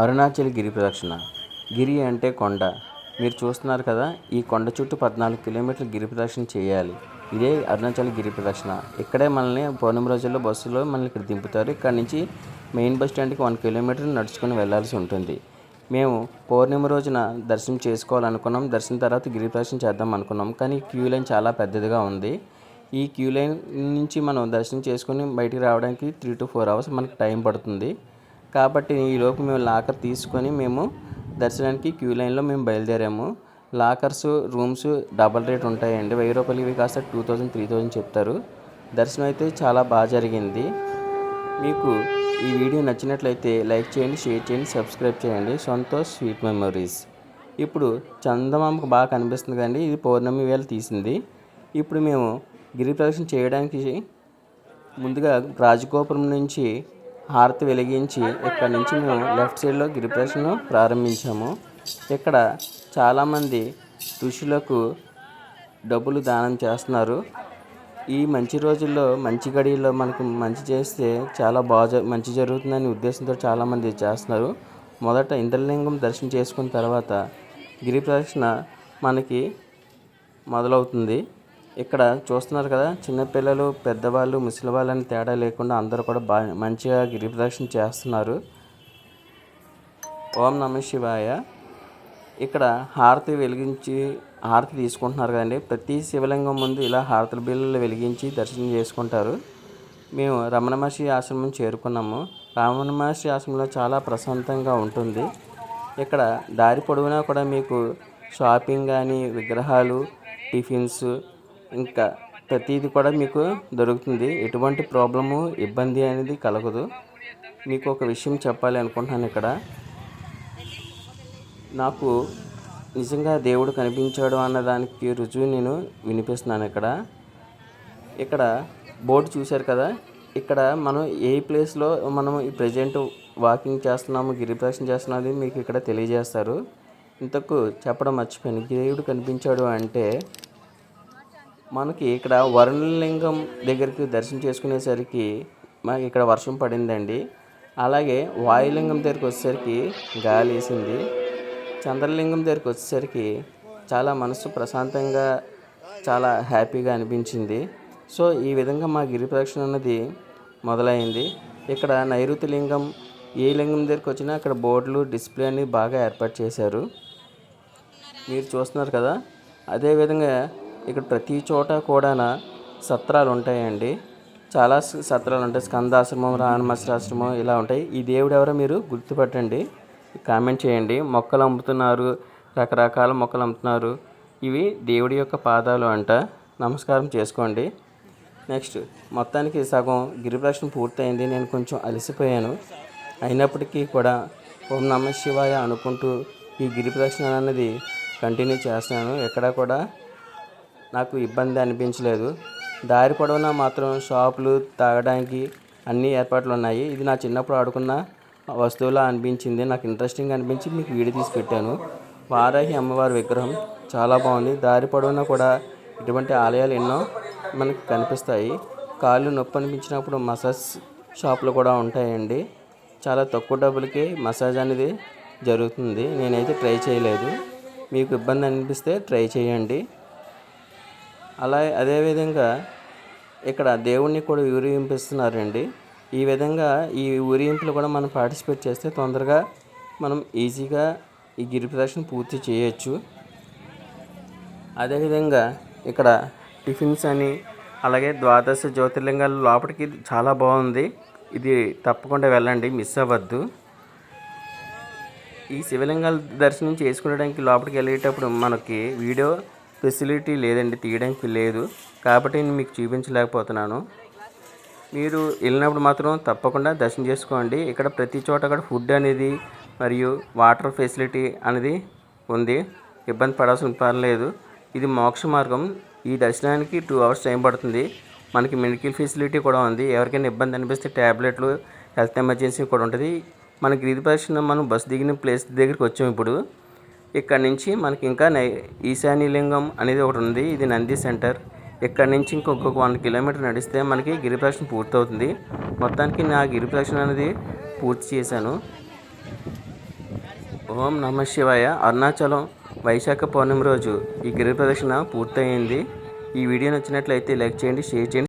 అరుణాచల్ గిరి ప్రదక్షిణ. గిరి అంటే కొండ. మీరు చూస్తున్నారు కదా ఈ కొండ చుట్టూ పద్నాలుగు కిలోమీటర్ల గిరి ప్రదక్షిణ చేయాలి. ఇదే అరుణాచల్ గిరి ప్రదక్షిణ. ఇక్కడే మనల్ని పౌర్ణమి రోజుల్లో బస్సులో మనల్ని ఇక్కడ దింపుతారు. ఇక్కడ నుంచి మెయిన్ బస్ స్టాండ్కి వన్ కిలోమీటర్ నడుచుకొని వెళ్ళాల్సి ఉంటుంది. మేము పౌర్ణమి రోజున దర్శనం చేసుకోవాలనుకున్నాం. దర్శనం తర్వాత గిరి ప్రదక్షిణ చేద్దాం అనుకున్నాం. కానీ క్యూ లైన్ చాలా పెద్దదిగా ఉంది. ఈ క్యూ లైన్ నుంచి మనం దర్శనం చేసుకుని బయటికి రావడానికి త్రీ టు ఫోర్ అవర్స్ మనకు టైం పడుతుంది. కాబట్టి ఈలోపు మేము లాకర్ తీసుకొని మేము దర్శనానికి క్యూ లైన్లో మేము బయలుదేరాము. లాకర్స్ రూమ్స్ డబల్ రేట్ ఉంటాయండి. వెయ్యి రూపాయలు ఇవి కాస్త టూ థౌజండ్ త్రీ థౌజండ్ చెప్తారు. దర్శనం అయితే చాలా బాగా జరిగింది. మీకు ఈ వీడియో నచ్చినట్లయితే లైక్ చేయండి షేర్ చేయండి సబ్స్క్రైబ్ చేయండి. Santosh sweet memories. ఇప్పుడు చందమామకు బాగా కనిపిస్తుంది కదండి. ఇది పౌర్ణమి వేళ తీసింది. ఇప్పుడు మేము గిరి ప్రదక్షిణ చేయడానికి ముందుగా రాజగోపురం నుంచి హారతి వెలిగించి ఇక్కడ నుంచి మేము లెఫ్ట్ సైడ్లో గిరి ప్రారంభించాము. ఇక్కడ చాలామంది ఋషులకు డబ్బులు దానం చేస్తున్నారు. ఈ మంచి రోజుల్లో మంచి గడియల్లో మనకు మంచి చేస్తే చాలా బాగా జ- మంచి జరుగుతుందని ఉద్దేశంతో చాలామంది చేస్తున్నారు. మొదట ఇంద్రలింగం దర్శనం చేసుకున్న తర్వాత గిరి ప్రదక్షిణ మనకి మొదలవుతుంది. ఇక్కడ చూస్తున్నారు కదా చిన్నపిల్లలు పెద్దవాళ్ళు ముసలి వాళ్ళని తేడా లేకుండా అందరూ కూడా బాగా మంచిగా గిరి ప్రదక్షిణ చేస్తున్నారు. ఓం నమ శివాయ. ఇక్కడ హారతి వెలిగించి హారతి తీసుకుంటున్నారు కదండి. ప్రతి శివలింగం ముందు ఇలా హారతుల బిళ్ళలు వెలిగించి దర్శనం చేసుకుంటారు. మేము రమణ మహర్షి ఆశ్రమం చేరుకున్నాము. రమణ మహర్షి ఆశ్రమంలో చాలా ప్రశాంతంగా ఉంటుంది. ఇక్కడ దారి పొడవునా కూడా మీకు షాపింగ్ కానీ విగ్రహాలు టిఫిన్స్ ఇంకా ప్రతిదీ కూడా మీకు దొరుకుతుంది. ఎటువంటి ప్రాబ్లము ఇబ్బంది అనేది కలగదు. మీకు ఒక విషయం చెప్పాలి అనుకుంటున్నాను ఇక్కడ. నాకు నిజంగా దేవుడు కనిపించాడు అన్న దానికి రుజువు నేను వినిపిస్తున్నాను ఇక్కడ. ఇక్కడ బోర్డు చూశారు కదా? ఇక్కడ మనం ఏ ప్లేస్లో మనం ఈ ప్రజెంట్ వాకింగ్ చేస్తున్నాము గిరి చేస్తున్నది మీకు ఇక్కడ తెలియజేస్తారు. ఇంతకు చెప్పడం మర్చిపోయాను. దేవుడు కనిపించాడు అంటే మనకి ఇక్కడ వరుణలింగం దగ్గరికి దర్శనం చేసుకునేసరికి మనకి ఇక్కడ వర్షం పడిందండి. అలాగే వాయులింగం దగ్గరికి వచ్చేసరికి గాలి వేసింది. చంద్రలింగం దగ్గరికి వచ్చేసరికి చాలా మనసు ప్రశాంతంగా చాలా హ్యాపీగా అనిపించింది. సో ఈ విధంగా మా గిరి ప్రదక్షిణ అన్నది మొదలైంది. ఇక్కడ నైరుతి లింగం ఏ లింగం దగ్గరికి వచ్చినా అక్కడ బోర్డులు డిస్ప్లే అనేది బాగా ఏర్పాటు చేశారు. మీరు చూస్తున్నారు కదా? అదేవిధంగా ఇక్కడ ప్రతి చోట కూడా సత్రాలు ఉంటాయండి చాలా సత్రాలు ఉంటాయి స్కందాశ్రమం రాణమశ్రాశ్రమం ఇలా ఉంటాయి. ఈ దేవుడు ఎవరో మీరు గుర్తుపట్టండి. కామెంట్ చేయండి. మొక్కలు అమ్ముతున్నారు. రకరకాల మొక్కలు అమ్ముతున్నారు. ఇవి దేవుడి యొక్క పాదాలు అంట. నమస్కారం చేసుకోండి. నెక్స్ట్ మొత్తానికి సగం గిరిప్రదక్షిణ పూర్తయింది. నేను కొంచెం అలసిపోయాను. అయినప్పటికీ కూడా ఓం నమ శివాయ అనుకుంటూ ఈ గిరిప్రదక్షిణ అనేది కంటిన్యూ చేస్తున్నాను. ఎక్కడా కూడా నాకు ఇబ్బంది అనిపించలేదు. దారి పొడవునా మాత్రం షాపులు తాగడానికి అన్ని ఏర్పాట్లు ఉన్నాయి ఇది నా చిన్నప్పుడు ఆడుకున్న వస్తువులా అనిపించింది. నాకు ఇంట్రెస్టింగ్ అనిపించి మీకు వీడియో తీసి పెట్టాను. వారాహి అమ్మవారి విగ్రహం చాలా బాగుంది. దారి పొడవునా కూడా ఇటువంటి ఆలయాలు ఎన్నో మనకు కనిపిస్తాయి. కాళ్ళు నొప్పి అనిపించినప్పుడు మసాజ్ షాపులు కూడా ఉంటాయండి. చాలా తక్కువ డబ్బులకి మసాజ్ అనేది జరుగుతుంది. నేనైతే ట్రై చేయలేదు. మీకు ఇబ్బంది అనిపిస్తే ట్రై చేయండి. అలా అదేవిధంగా ఇక్కడ దేవుణ్ణి కూడా ఊరేగింపిస్తున్నారండి ఈ విధంగా ఈ ఊరేగింపులు కూడా మనం పార్టిసిపేట్ చేస్తే తొందరగా మనం ఈజీగా ఈ గిరి ప్రదక్షిణ పూర్తి చేయొచ్చు. అదేవిధంగా ఇక్కడ టిఫిన్స్ అని అలాగే ద్వాదశ జ్యోతిర్లింగాల లోపలికి చాలా బాగుంది. ఇది తప్పకుండా వెళ్ళండి మిస్ అవ్వద్దు. ఈ శివలింగాల దర్శనం చేసుకోవడానికి లోపలికి వెళ్ళేటప్పుడు మనకి వీడియో ఫెసిలిటీ లేదండి తీయడానికి లేదు. కాబట్టి నేను మీకు చూపించలేకపోతున్నాను. మీరు వెళ్ళినప్పుడు మాత్రం తప్పకుండా దర్శనం చేసుకోండి. ఇక్కడ ప్రతి చోట కూడా ఫుడ్ అనేది మరియు వాటర్ ఫెసిలిటీ అనేది ఉంది. ఇబ్బంది పడాల్సిన పర్లేదు ఇది మోక్ష మార్గం. ఈ దర్శనానికి టూ అవర్స్ టైం పడుతుంది. మనకి మెడికల్ ఫెసిలిటీ కూడా ఉంది. ఎవరికైనా ఇబ్బంది అనిపిస్తే ట్యాబ్లెట్లు హెల్త్ ఎమర్జెన్సీ కూడా ఉంటుంది. మనకి గిరి ప్రదక్షిణ మనం బస్సు దిగిన ప్లేస్ దగ్గరికి వచ్చాం ఇప్పుడు. ఇక్కడ నుంచి మనకి ఇంకా నై ఈశాన్య లింగం అనేది ఒకటి ఉంది ఇది నంది సెంటర్. ఇక్కడ నుంచి ఇంకొక వన్ కిలోమీటర్ నడిస్తే మనకి గిరి ప్రదక్షిణ పూర్తవుతుంది. మొత్తానికి నా గిరి ప్రదక్షిణ అనేది పూర్తి చేశాను. ఓం నమ శివాయ. అరుణాచలం వైశాఖ పౌర్ణమి రోజు ఈ గిరి ప్రదక్షిణ పూర్తయింది. ఈ వీడియో నచ్చినట్లయితే లైక్ చేయండి షేర్ చేయండి.